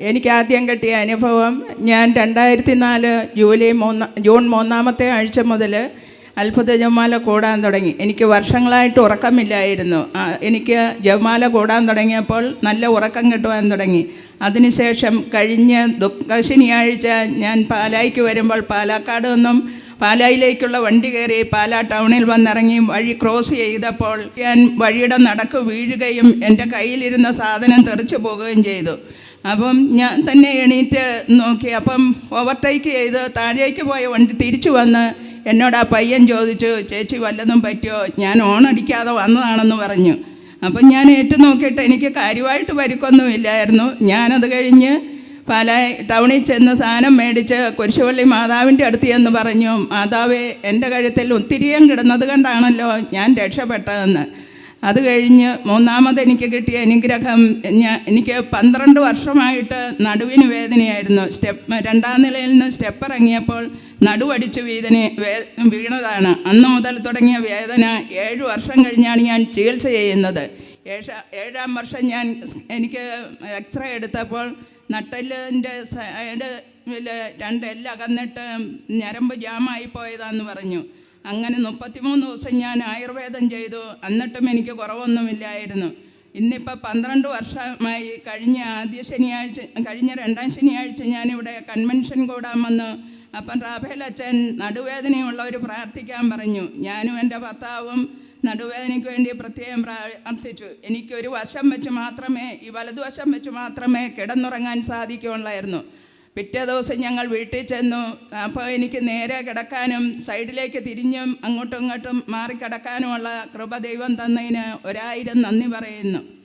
എനിക്ക് ആദ്യം കിട്ടിയ അനുഭവം ഞാൻ രണ്ടായിരത്തി നാല് ജൂലൈ മൂന്ന ജൂൺ മൂന്നാമത്തെ ആഴ്ച മുതൽ അത്ഭുത ജവമാല കൂടാൻ തുടങ്ങി. എനിക്ക് വർഷങ്ങളായിട്ട് ഉറക്കമില്ലായിരുന്നു. എനിക്ക് ജവമാല കൂടാൻ തുടങ്ങിയപ്പോൾ നല്ല ഉറക്കം കിട്ടുവാൻ തുടങ്ങി. അതിനുശേഷം കഴിഞ്ഞ ദുഃഖ ശനിയാഴ്ച ഞാൻ പാലായിക്ക് വരുമ്പോൾ പാലക്കാട് നിന്നും പാലായിലേക്കുള്ള വണ്ടി കയറി പാലാ ടൗണിൽ വന്നിറങ്ങി വഴി ക്രോസ് ചെയ്തപ്പോൾ ഞാൻ വഴിയുടെ നടക്ക് വീഴുകയും എന്റെ കയ്യിലിരുന്ന സാധനം തെറിച്ചു പോകുകയും ചെയ്തു. അപ്പം ഞാൻ തന്നെ എണീറ്റ് നോക്കി. അപ്പം ഓവർടേക്ക് ചെയ്ത് താഴേക്ക് പോയ വണ്ടി തിരിച്ചു വന്ന് എന്നോട് ആ പയ്യൻ ചോദിച്ചു ചേച്ചി വല്ലതും പറ്റിയോ? ഞാൻ ഓണടിക്കാതെ വന്നതാണെന്ന് പറഞ്ഞു. അപ്പം ഞാൻ ഏറ്റു നോക്കിയിട്ട് എനിക്ക് കാര്യമായിട്ട് പരിക്കൊന്നും ഇല്ലായിരുന്നു. ഞാനത് കഴിഞ്ഞ് പല ടൗണിൽ ചെന്ന് സാധനം മേടിച്ച് കുരിശുപള്ളി മാതാവിന്റെ അടുത്ത് എന്ന് പറഞ്ഞു മാതാവേ എന്റെ കഴുത്തിൽ ഒത്തിരിയും കിടന്നത് കണ്ടാണല്ലോ ഞാൻ രക്ഷപ്പെട്ടതെന്ന്. അത് കഴിഞ്ഞ് മൂന്നാമത് എനിക്ക് കിട്ടിയ അനുഗ്രഹം ഞാൻ എനിക്ക് പന്ത്രണ്ട് വർഷമായിട്ട് നടുവിന് വേദനയായിരുന്നു. സ്റ്റെപ്പ് രണ്ടാം നിലയിൽ നിന്ന് സ്റ്റെപ്പ് ഇറങ്ങിയപ്പോൾ നടുവടിച്ച് വേദന വീണതാണ്. അന്ന് മുതൽ തുടങ്ങിയ വേദന ഏഴ് വർഷം കഴിഞ്ഞാണ് ഞാൻ ചികിത്സ ചെയ്യുന്നത്. ഏഴാം വർഷം ഞാൻ എനിക്ക് എക്സ്റേ എടുത്തപ്പോൾ നട്ടലിന്റെ സൈഡ് രണ്ട് എല്ലകന്നിട്ട് ഞരമ്പ് ജാമായി പോയതാന്ന് പറഞ്ഞു. അങ്ങനെ മുപ്പത്തിമൂന്ന് ദിവസം ഞാൻ ആയുർവേദം ചെയ്തു. എന്നിട്ടും എനിക്ക് കുറവൊന്നുമില്ലായിരുന്നു. ഇന്നിപ്പോൾ പന്ത്രണ്ട് വർഷമായി കഴിഞ്ഞ ആദ്യ ശനിയാഴ്ച കഴിഞ്ഞ രണ്ടാം ശനിയാഴ്ച ഞാനിവിടെ കൺവെൻഷൻ കൂടാൻ വന്നു. അപ്പം റാഫേൽ അച്ഛൻ നടുവേദനയുള്ളവർ പ്രാർത്ഥിക്കാൻ പറഞ്ഞു. ഞാനും എന്റെ ഭർത്താവും നടുവേദനയ്ക്ക് വേണ്ടി പ്രത്യേകം പ്രാർത്ഥിച്ചു. എനിക്കൊരു വശം വെച്ച് മാത്രമേ ഈ വലതുവശം വെച്ച് മാത്രമേ കിടന്നുറങ്ങാൻ സാധിക്കുകയുള്ളായിരുന്നു. പിറ്റേ ദിവസം ഞങ്ങൾ വീട്ടിൽ ചെന്നു. അപ്പോൾ എനിക്ക് നേരെ കിടക്കാനും സൈഡിലേക്ക് തിരിഞ്ഞും അങ്ങോട്ടും ഇങ്ങോട്ടും മാറി കിടക്കാനുമുള്ള കൃപ ദൈവം തന്നതിന് ഒരായിരം നന്ദി പറയുന്നു.